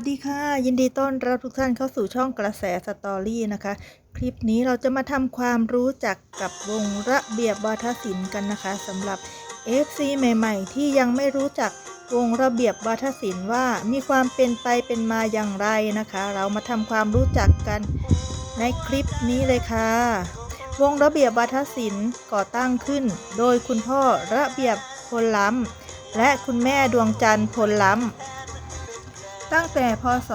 วัสดีค่ะ ยินดีต้อนรับทุกท่านเข้าสู่ช่องกระแสสตอรี่นะคะ คลิปนี้เราจะมาทำความรู้จักกับวงระเบียบวาทศิลป์กันนะคะสำหรับ FC ใหม่ ๆ ที่ยังไม่รู้จักวงระเบียบวาทศิลป์ว่ามีความเป็นไปเป็นมาอย่างไรนะคะ เรามาทำความรู้จักกันในคลิปนี้เลยค่ะ วงระเบียบวาทศิลป์ก่อตั้งขึ้น โดยคุณพ่อระเบียบพลล้ำและคุณแม่ดวงจันทร์พลล้ำ ตั้งแต่พศ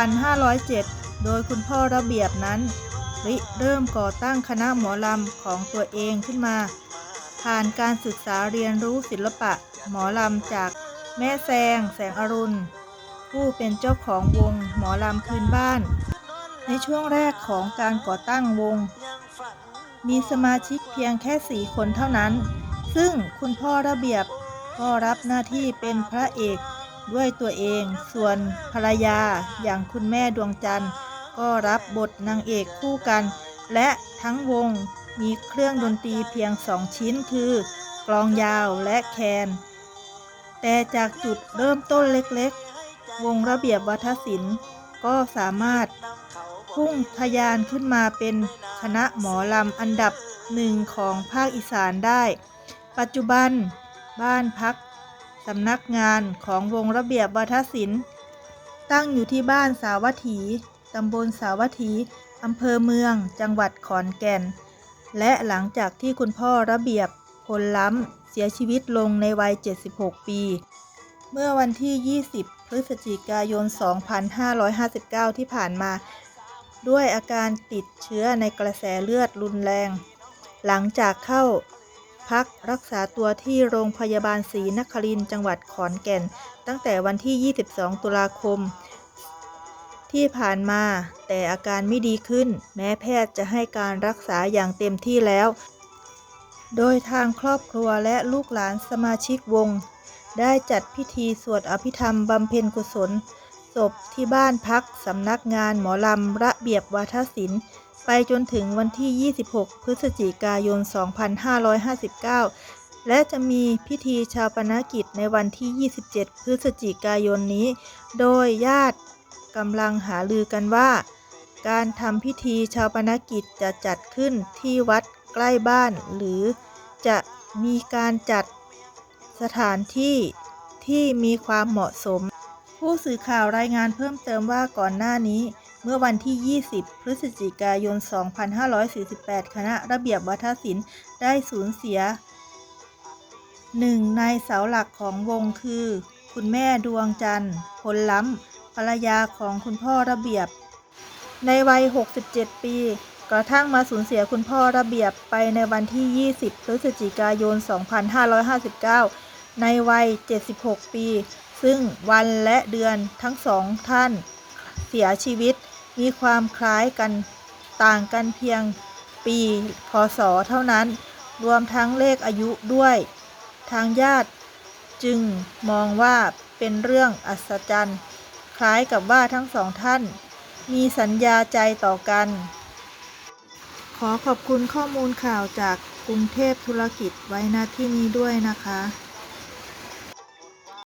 2507 โดยคุณพ่อระเบียบนั้น ริเริ่มก่อตั้งคณะหมอลำของตัวเองขึ้นมา ผ่านการศึกษาเรียนรู้ศิลปะหมอลำจากแม่แซงแสงอรุณ ผู้เป็นเจ้าของวงหมอลำพื้นบ้าน ในช่วงแรกของการก่อตั้งวง มีสมาชิกเพียงแค่สี่คนเท่านั้น ซึ่งคุณพ่อระเบียบก็รับหน้าที่เป็นพระเอก ด้วยตัวเอง ส่วนภรรยาอย่างคุณแม่ดวงจันทร์ ก็รับบทนางเอกคู่กัน และทั้งวงมีเครื่องดนตรีเพียงสองชิ้นคือกลองยาวและแคน แต่จากจุดเริ่มต้นเล็กๆ วงระเบียบวัฒนศิลป์ก็สามารถพุ่งทะยานขึ้นมาเป็นคณะหมอลำอันดับหนึ่งของภาคอีสานได้ ปัจจุบันบ้านพัก สำนักงานของวงระเบียบวัฒศิลป์ ตั้งอยู่ที่บ้านสาวัตถี ตำบลสาวัตถี อำเภอเมือง จังหวัดขอนแก่น และหลังจากที่คุณพ่อระเบียบพลล้ำเสียชีวิตลงในวัย 76 ปี เมื่อวันที่ 20 พฤศจิกายน 2559 ที่ผ่านมา ด้วยอาการติดเชื้อในกระแสเลือดรุนแรง หลังจากเข้า พักรักษาตัวที่โรงพยาบาลศรีนครินทร์จังหวัดขอนแก่น ตั้งแต่วันที่ 22 ตุลาคม ที่ผ่านมา แต่อาการไม่ดีขึ้น แม้แพทย์จะให้การรักษาอย่างเต็มที่แล้ว โดยทางครอบครัวและลูกหลานสมาชิกวง ได้จัดพิธีสวดอภิธรรมบำเพ็ญกุศลศพที่บ้านพักสำนักงานหมอลำระเบียบวาทศิลป์ ไปจนถึงวันที่ 26 พฤศจิกายน 2559 และจะมีพิธีชาปนกิจในวันที่ 27 พฤศจิกายนนี้ โดยญาติกำลังหาลือกันว่า การทำพิธีชาปนกิจจะจัดขึ้นที่วัดใกล้บ้าน หรือจะมีการจัดสถานที่ที่มีความเหมาะสม ผู้สื่อข่าวรายงานเพิ่มเติมว่าก่อนหน้านี้ เมื่อวันที่ 20 พฤศจิกายน 2548 คณะระเบียบวัฒนศิลป์ได้สูญเสียหนึ่งในเสาหลักของวงคือ คุณแม่ดวงจันทร์พลล้ำภรรยาของคุณพ่อระเบียบ ในวัย 67 ปี กระทั่งมาสูญเสียคุณพ่อระเบียบไปในวันที่ 20 พฤศจิกายน 2559 ในวัย 76 ปี ซึ่งวันและเดือนทั้งสองท่านเสียชีวิต มีความคล้ายกันต่างกันเพียงปีพศเท่านั้น รวมทั้งเลขอายุด้วย ทางญาติจึงมองว่าเป็นเรื่องอัศจรรย์ คล้ายกับว่าทั้งสองท่าน มีสัญญาใจต่อกัน ขอขอบคุณข้อมูลข่าวจากกรุงเทพธุรกิจไว้ณที่นี้ด้วยนะคะ